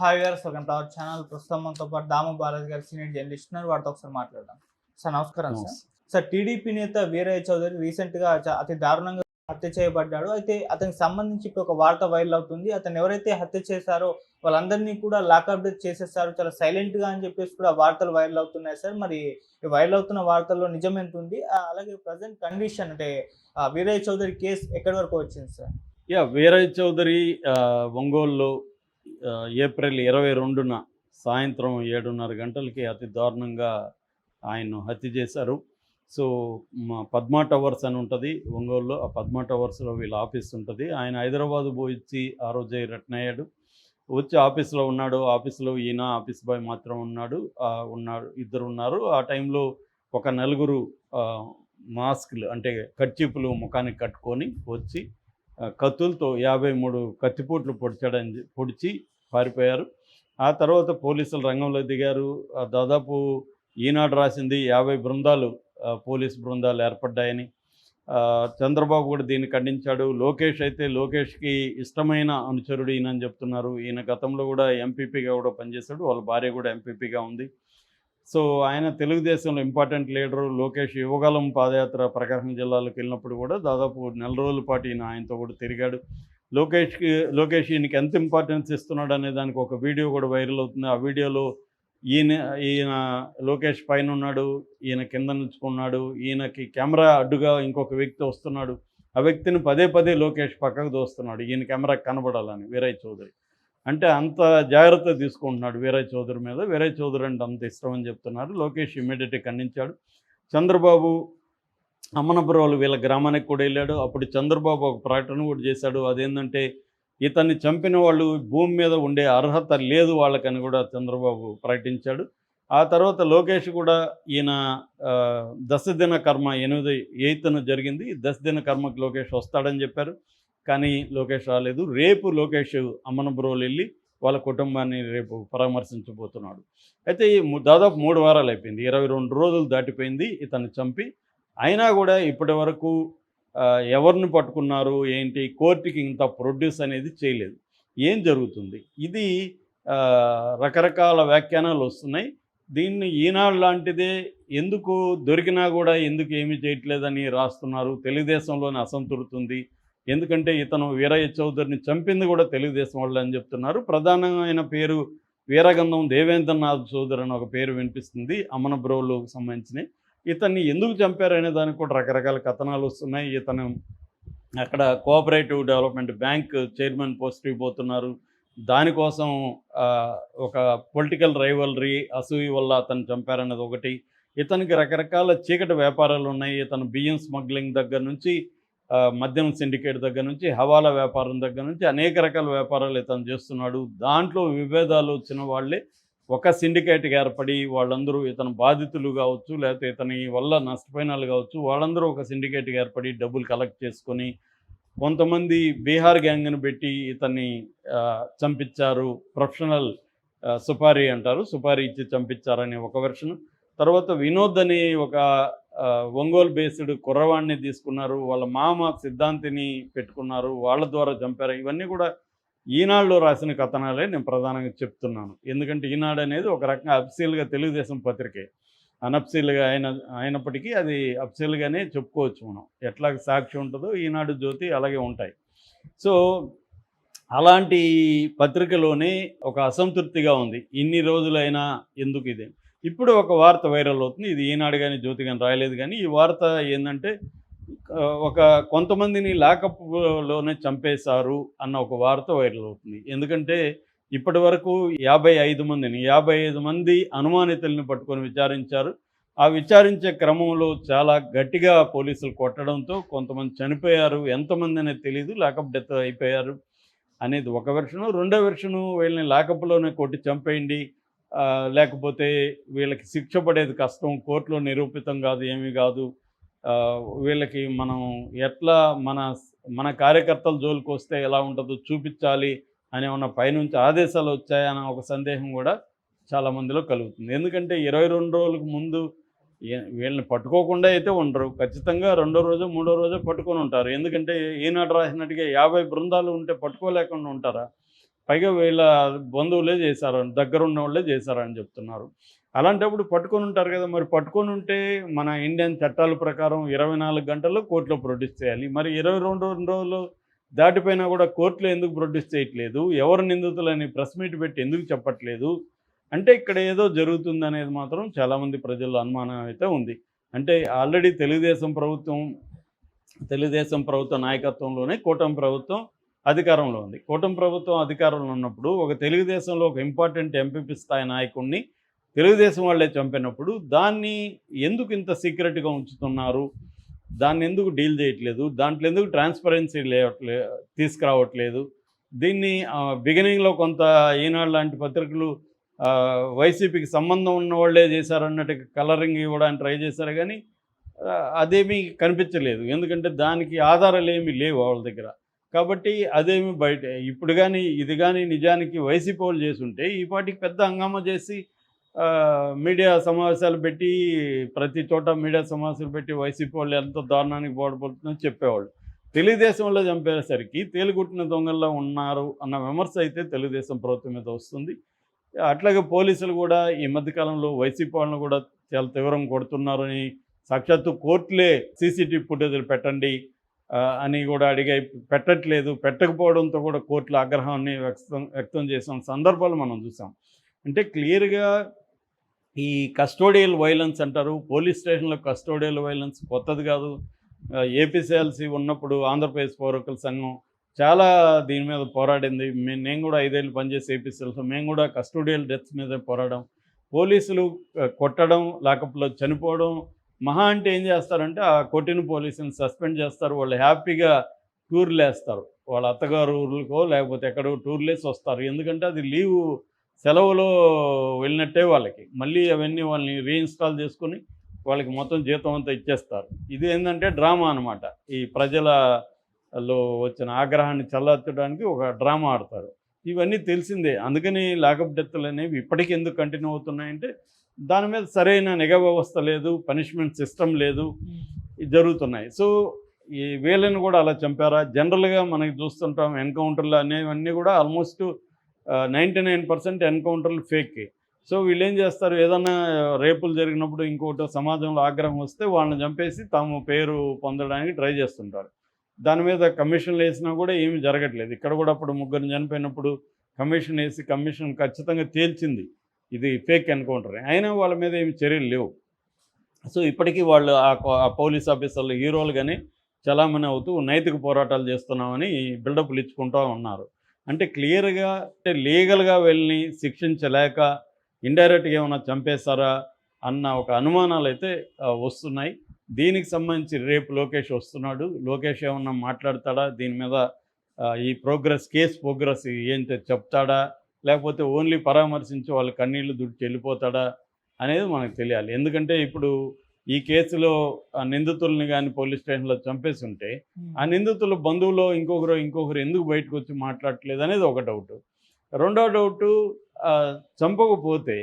Hi గారు second to our channel ప్రస్తుతం మనతో పాటు దాము బాలాజీ గారు సీనియర్ జర్నలిస్ట్ ఉన్నారు. వారితో ఒకసారి మాట్లాడదాం. సార్ నమస్కారం సార్. సార్ టీడీపీ నేత వీరయ్య చౌదరి రీసెంట్గా అతి దారుణంగా హత్య చేయబడ్డాడు. అయితే అతనికి సంబంధించి ఇప్పుడు ఒక వార్త వైరల్ అవుతుంది. అతను ఎవరైతే హత్య చేశారో వాళ్ళందరినీ కూడా లాకప్ చేసేస్తారు చాలా సైలెంట్గా అని చెప్పేసి కూడా వార్తలు వైరల్ అవుతున్నాయి సార్. మరి వైరల్ అవుతున్న వార్తల్లో నిజం ఎంత ఉంది? అలాగే ప్రజెంట్ కండిషన్ అంటే వీరయ్య చౌదరి కేసు ఎక్కడి వరకు వచ్చింది సార్? యా వీరయ్య చౌదరి ఒంగోలులో ఏప్రిల్ ఇరవై రెండున సాయంత్రం ఏడున్నర గంటలకి అతి దారుణంగా ఆయన్ను హత్య చేశారు. సో మా పద్మా టవర్స్ అని ఉంటుంది ఒంగోలులో ఆ పద్మా టవర్స్లో వీళ్ళ ఆఫీస్ ఉంటుంది. ఆయన హైదరాబాద్ పోయి ఆ రోజే రిటర్న్ అయ్యాడు వచ్చి ఆఫీస్లో ఉన్నాడు. ఆఫీస్లో ఈయన ఆఫీస్ బాయ్ మాత్రం ఉన్నాడు. ఉన్నాడు ఇద్దరు ఉన్నారు ఆ టైంలో ఒక నలుగురు మాస్క్లు అంటే కర్చీపులు ముఖానికి కట్టుకొని వచ్చి కత్తులతో యాభై మూడు కత్తిపోట్లు పొడిచాడని పొడిచి పారిపోయారు. ఆ తర్వాత పోలీసులు రంగంలో దిగారు. ఆ, దాదాపు ఈనాడు రాసింది యాభై బృందాలు పోలీస్ బృందాలు ఏర్పడ్డాయని. చంద్రబాబు కూడా దీన్ని ఖండించాడు. లోకేష్ అయితే లోకేష్కి ఇష్టమైన అనుచరుడు ఈయనని చెప్తున్నారు. ఈయన గతంలో కూడా ఎంపీపీగా కూడా పనిచేశాడు. వాళ్ళ భార్య కూడా ఎంపీపీగా ఉంది. సో ఆయన తెలుగుదేశంలో ఇంపార్టెంట్ లీడరు లోకేష్ యువగలం పాదయాత్ర ప్రకాశం జిల్లాలోకి వెళ్ళినప్పుడు కూడా దాదాపు నెల రోజుల పాటు ఈయన ఆయనతో కూడా తిరిగాడు. లోకేష్కి లోకేష్ ఈయనకి ఎంత ఇంపార్టెన్స్ ఇస్తున్నాడు అనే దానికి ఒక వీడియో కూడా వైరల్ అవుతుంది. ఆ వీడియోలో ఈయన ఈయన లోకేష్ పైన ఉన్నాడు ఈయన కింద నిల్చుకున్నాడు ఈయనకి కెమెరా అడ్డుగా ఇంకొక వ్యక్తి వస్తున్నాడు. ఆ వ్యక్తిని పదే పదే లోకేష్ పక్కకు దోస్తున్నాడు. ఈయన కెమెరా కనబడాలని. వీరయ్య చౌదరి. అంటే అంత జాగ్రత్త తీసుకుంటున్నాడు వీరయ్య చౌదరి మీద. వీరయ్య చౌదరి అంటే అంత ఇష్టం అని చెప్తున్నారు. లోకేష్ ఇమీడియట్గా ఖండించాడు. చంద్రబాబు అమ్మనపురంలో వీళ్ళ గ్రామానికి కూడా వెళ్ళాడు. అప్పుడు చంద్రబాబు ఒక ప్రకటన కూడా చేశాడు. అదేంటంటే ఇతన్ని చంపిన వాళ్ళు భూమి మీద ఉండే అర్హత లేదు వాళ్ళకని కూడా చంద్రబాబు ప్రకటించాడు. ఆ తర్వాత లోకేష్ కూడా ఈయన దశదిన కర్మ ఎనిమిది ఎయిత్న జరిగింది. దశదిన కర్మకు లోకేష్ వస్తాడని చెప్పారు. కానీ లోకేష్ రాలేదు. రేపు లోకేష్ అమ్మనపురంలో వెళ్ళి వాళ్ళ కుటుంబాన్ని రేపు పరామర్శించబోతున్నాడు. అయితే ఈ దాదాపు మూడు వారాలు అయిపోయింది. ఇరవై రెండు రోజులు దాటిపోయింది ఇతను చంపి. అయినా కూడా ఇప్పటి వరకు ఎవరిని పట్టుకున్నారు ఏంటి కోర్టుకి ఇంత ప్రొడ్యూస్ అనేది చేయలేదు. ఏం జరుగుతుంది? ఇది రకరకాల వ్యాఖ్యానాలు వస్తున్నాయి. దీన్ని ఈనాడు లాంటిదే ఎందుకు దొరికినా కూడా ఎందుకు ఏమి చేయట్లేదని రాస్తున్నారు. తెలుగుదేశంలోనే అసంతృప్తి ఉంది. ఎందుకంటే ఇతను వీరయ్య చౌదరిని చంపింది కూడా తెలుగుదేశం వాళ్ళు అని చెప్తున్నారు. ప్రధానమైన పేరు వీరగంధం దేవేంద్రనాథ్ చౌదరి అని ఒక పేరు వినిపిస్తుంది అమన బ్రోలకు సంబంధించినవి ఇతన్ని ఎందుకు చంపారనే దానికి కూడా రకరకాల కథనాలు వస్తున్నాయి. ఇతను అక్కడ కోఆపరేటివ్ డెవలప్మెంట్ బ్యాంక్ చైర్మన్ పోస్ట్కి పోతున్నారు. దానికోసం ఒక పొలిటికల్ రైవలరీ అసూయి వల్ల అతను చంపారన్నది ఒకటి. ఇతనికి రకరకాల చీకటి వ్యాపారాలు ఉన్నాయి. ఇతను బియ్యం స్మగ్లింగ్ దగ్గర నుంచి మద్యం సిండికేట్ దగ్గర నుంచి హవాలా వ్యాపారం దగ్గర నుంచి అనేక రకాల వ్యాపారాలు ఇతను చేస్తున్నాడు. దాంట్లో విభేదాలు వచ్చిన వాళ్ళే ఒక సిండికేట్గా ఏర్పడి వాళ్ళందరూ ఇతను బాధితులు కావచ్చు లేకపోతే ఇతని వల్ల నష్టపోయిన వాళ్ళు కావచ్చు వాళ్ళందరూ ఒక సిండికేట్గా ఏర్పడి డబ్బులు కలెక్ట్ చేసుకొని కొంతమంది బీహార్ గ్యాంగ్ను పెట్టి ఇతన్ని చంపించారు. ప్రొఫెషనల్ సుపారీ అంటారు. సుపారీ ఇచ్చి చంపించారనే ఒక వెర్షన్. తర్వాత వినోద్ అని ఒక ఒంగోలు బేస్డ్ కుర్రవాణ్ణి తీసుకున్నారు వాళ్ళ మామ సిద్ధాంతిని పెట్టుకున్నారు వాళ్ళ ద్వారా చంపారు. ఇవన్నీ కూడా ఈనాడులో రాసిన కథనాలే నేను ప్రధానంగా చెప్తున్నాను. ఎందుకంటే ఈనాడు అనేది ఒక రకంగా అఫ్సీల్గా తెలుగుదేశం పత్రికే. అనఫ్సీల్గా అయిన అయినప్పటికీ అది అఫ్సీల్గానే చెప్పుకోవచ్చు మనం. ఎట్లా సాక్షి ఉంటుందో ఈనాడు జ్యోతి అలాగే ఉంటాయి. సో అలాంటి పత్రికలోనే ఒక అసంతృప్తిగా ఉంది. ఇన్ని రోజులైనా ఎందుకు ఇది? ఇప్పుడు ఒక వార్త వైరల్ అవుతుంది. ఇది ఈనాడు కానీ జ్యోతి కానీ రాయలేదు కానీ ఈ వార్త ఏంటంటే ఒక కొంతమందిని లాకప్లోనే చంపేశారు అన్న ఒక వార్త వైరల్ అవుతుంది. ఎందుకంటే ఇప్పటి వరకు యాభై ఐదు మందిని యాభై ఐదు మంది అనుమానితుల్ని పట్టుకొని విచారించారు. ఆ విచారించే క్రమంలో చాలా గట్టిగా పోలీసులు కొట్టడంతో కొంతమంది చనిపోయారు. ఎంతమంది అనేది తెలియదు లాకప్ డెత్ అయిపోయారు అనేది ఒక వెర్షను. రెండో వెర్షను వీళ్ళని లాకప్లోనే కొట్టి చంపేయండి. లేకపోతే వీళ్ళకి శిక్ష పడేది కష్టం కోర్టులో నిరూపితం కాదు ఏమీ కాదు. వీళ్ళకి మనం ఎట్లా మన మన కార్యకర్తల జోలికి వస్తే ఎలా ఉంటుందో చూపించాలి అనే ఉన్న పైనుంచి ఆదేశాలు వచ్చాయన్న ఒక సందేహం కూడా చాలా మందిలో కలుగుతుంది. ఎందుకంటే ఇరవై రెండు రోజులకు ముందు వీళ్ళని పట్టుకోకుండా అయితే ఉండరు. ఖచ్చితంగా రెండో రోజు మూడో రోజు పట్టుకొని ఉంటారు. ఎందుకంటే ఈనాడు రాసినట్టుగా యాభై బృందాలు ఉంటే పట్టుకోలేకుండా ఉంటారా? పైగా వీళ్ళ బంధువులే చేశారు దగ్గర ఉన్న వాళ్ళే చేశారని చెప్తున్నారు. అలాంటప్పుడు పట్టుకొని ఉంటారు కదా మరి పట్టుకొని ఉంటే మన ఇండియన్ చట్టాల ప్రకారం ఇరవై నాలుగు గంటల్లో కోర్టులో ప్రొడ్యూస్ చేయాలి. మరి ఇరవై రెండు రెండు రోజులు దాటిపోయినా కూడా కోర్టులో ఎందుకు ప్రొడ్యూస్ చేయట్లేదు? ఎవరు నిందితులని ప్రెస్ మీట్ పెట్టి ఎందుకు చెప్పట్లేదు? అంటే ఇక్కడ ఏదో జరుగుతుంది అనేది మాత్రం చాలామంది ప్రజల్లో అనుమానం అయితే ఉంది. అంటే ఆల్రెడీ తెలుగుదేశం ప్రభుత్వం తెలుగుదేశం ప్రభుత్వ నాయకత్వంలోనే కూటమి ప్రభుత్వం అధికారంలో ఉంది. కూటమి ప్రభుత్వం అధికారంలో ఉన్నప్పుడు ఒక తెలుగుదేశంలో ఒక ఇంపార్టెంట్ ఎంపీపీ స్థాయి నాయకుడిని తెలుగుదేశం వాళ్ళే చంపినప్పుడు దాన్ని ఎందుకు ఇంత సీక్రెట్గా ఉంచుతున్నారు? దాన్ని ఎందుకు డీల్ చేయట్లేదు? దాంట్లో ఎందుకు ట్రాన్స్పరెన్సీ లేవట్లే తీసుకురావట్లేదు? దీన్ని బిగినింగ్లో కొంత ఈనాడు లాంటి పత్రికలు వైసీపీకి సంబంధం ఉన్న వాళ్ళే చేశారన్నట్టు కలరింగ్ ఇవ్వడానికి ట్రై చేశారు కానీ అదేమీ కనిపించలేదు. ఎందుకంటే దానికి ఆధారాలు ఏమీ లేవు వాళ్ళ దగ్గర. కాబట్టి అదేమి బయట ఇప్పుడు కానీ ఇది కానీ నిజానికి వైసీపీ వాళ్ళు చేసుంటే ఈ పాటికి పెద్ద హంగామా చేసి మీడియా సమావేశాలు పెట్టి ప్రతి చోట మీడియా సమావేశాలు పెట్టి వైసీపీ వాళ్ళు ఎంత దారుణానికి బాధపడుతుందని చెప్పేవాళ్ళు. తెలుగుదేశంలో చంపేసరికి తేలిగుట్టిన దొంగల్లో ఉన్నారు అన్న విమర్శ అయితే తెలుగుదేశం ప్రభుత్వం మీద వస్తుంది. అట్లాగే పోలీసులు కూడా ఈ మధ్యకాలంలో వైసీపీ వాళ్ళని కూడా చాలా తీవ్రంగా కొడుతున్నారని సాక్షాత్తు కోర్టులే సీసీటీవీ ఫుటేజ్లు పెట్టండి అని కూడా అడిగాయి పెట్టట్లేదు. పెట్టకపోవడంతో కూడా కోర్టుల ఆగ్రహాన్ని వ్యక్తం వ్యక్తం చేసిన సందర్భాలు మనం చూసాం. అంటే క్లియర్గా ఈ కస్టోడియల్ వైలెన్స్ అంటారు. పోలీస్ స్టేషన్లో కస్టోడియల్ వైలెన్స్ కొత్తది కాదు. ఏపీసీఎల్సీ ఉన్నప్పుడు ఆంధ్రప్రదేశ్ పౌరకుల సంఘం చాలా దీని మీద పోరాడింది. నేను కూడా ఐదేళ్ళు పనిచేసి ఏపీసీఎల్సీ మేము కూడా కస్టోడియల్ డెత్స్ మీద పోరాడాం. పోలీసులు కొట్టడం లేకపోతే చనిపోవడం మహా అంటే ఏం చేస్తారంటే ఆ కొట్టిన పోలీసుని సస్పెండ్ చేస్తారు. వాళ్ళు హ్యాపీగా టూర్లు వేస్తారు వాళ్ళ అత్తగారు ఊర్లకో లేకపోతే ఎక్కడో టూర్లేసి వస్తారు. ఎందుకంటే అది లీవ్ సెలవులో వెళ్ళినట్టే వాళ్ళకి. మళ్ళీ అవన్నీ వాళ్ళని రీఇన్స్టాల్ చేసుకొని వాళ్ళకి మొత్తం జీతం అంతా ఇచ్చేస్తారు. ఇది ఏంటంటే డ్రామా అనమాట ఈ ప్రజలలో వచ్చిన ఆగ్రహాన్ని చల్లార్చడానికి ఒక డ్రామా ఆడతారు. ఇవన్నీ తెలిసిందే. అందుకని లాకప్ డెత్తులు అనేవి ఇప్పటికీ ఎందుకు కంటిన్యూ అవుతున్నాయంటే దాని మీద సరైన నిఘా వ్యవస్థ లేదు పనిష్మెంట్ సిస్టమ్ లేదు ఇవి జరుగుతున్నాయి. సో ఈ వీళ్ళని కూడా అలా చంపారా? జనరల్గా మనకి చూస్తుంటాం ఎన్కౌంటర్లు అనేవన్నీ కూడా ఆల్మోస్ట్ నైంటీ నైన్ పర్సెంట్ ఎన్కౌంటర్లు ఫేక్ సో వీళ్ళు ఏం చేస్తారు? ఏదన్నా రేపులు జరిగినప్పుడు ఇంకోటి సమాజంలో ఆగ్రహం వస్తే వాళ్ళని చంపేసి తాము పేరు పొందడానికి ట్రై చేస్తుంటారు. దాని మీద కమిషన్లు వేసినా కూడా ఏమీ జరగట్లేదు. ఇక్కడ కూడా అప్పుడు ముగ్గురు చనిపోయినప్పుడు కమిషన్ వేసి కమిషన్ ఖచ్చితంగా తేల్చింది. ఇది ఫేక్ ఎన్కౌంటర్ అయినా వాళ్ళ మీద ఏమి చర్యలు లేవు. సో ఇప్పటికీ వాళ్ళు ఆ కో- ఆ పోలీస్ ఆఫీసర్లు హీరోలు కానీ చలామణి అవుతూ నైతిక పోరాటాలు చేస్తున్నామని బిల్డప్లు ఇచ్చుకుంటూ ఉన్నారు. అంటే క్లియర్గా అంటే లీగల్గా వెళ్ళి శిక్షించలేక ఇండైరెక్ట్గా ఏమైనా చంపేస్తారా అన్న ఒక అనుమానాలు అయితే వస్తున్నాయి. దీనికి సంబంధించి రేపు లోకేష్ వస్తున్నాడు. లోకేష్ ఏమన్నా మాట్లాడతాడా? దీని మీద ఈ ప్రోగ్రెస్ కేసు ప్రోగ్రెస్ ఏంటో చెప్తాడా? లేకపోతే ఓన్లీ పరామర్శించి వాళ్ళ కన్నీళ్ళు దుడిచి వెళ్ళిపోతాడా అనేది మనకు తెలియాలి. ఎందుకంటే ఇప్పుడు ఈ కేసులో ఆ నిందితుల్ని కానీ పోలీస్ స్టేషన్లో చంపేసి ఉంటే ఆ నిందితుల బంధువులు ఇంకొకరు ఇంకొకరు ఎందుకు బయటకు వచ్చి మాట్లాడట్లేదు అనేది ఒక డౌట్. రెండో డౌట్ చంపకపోతే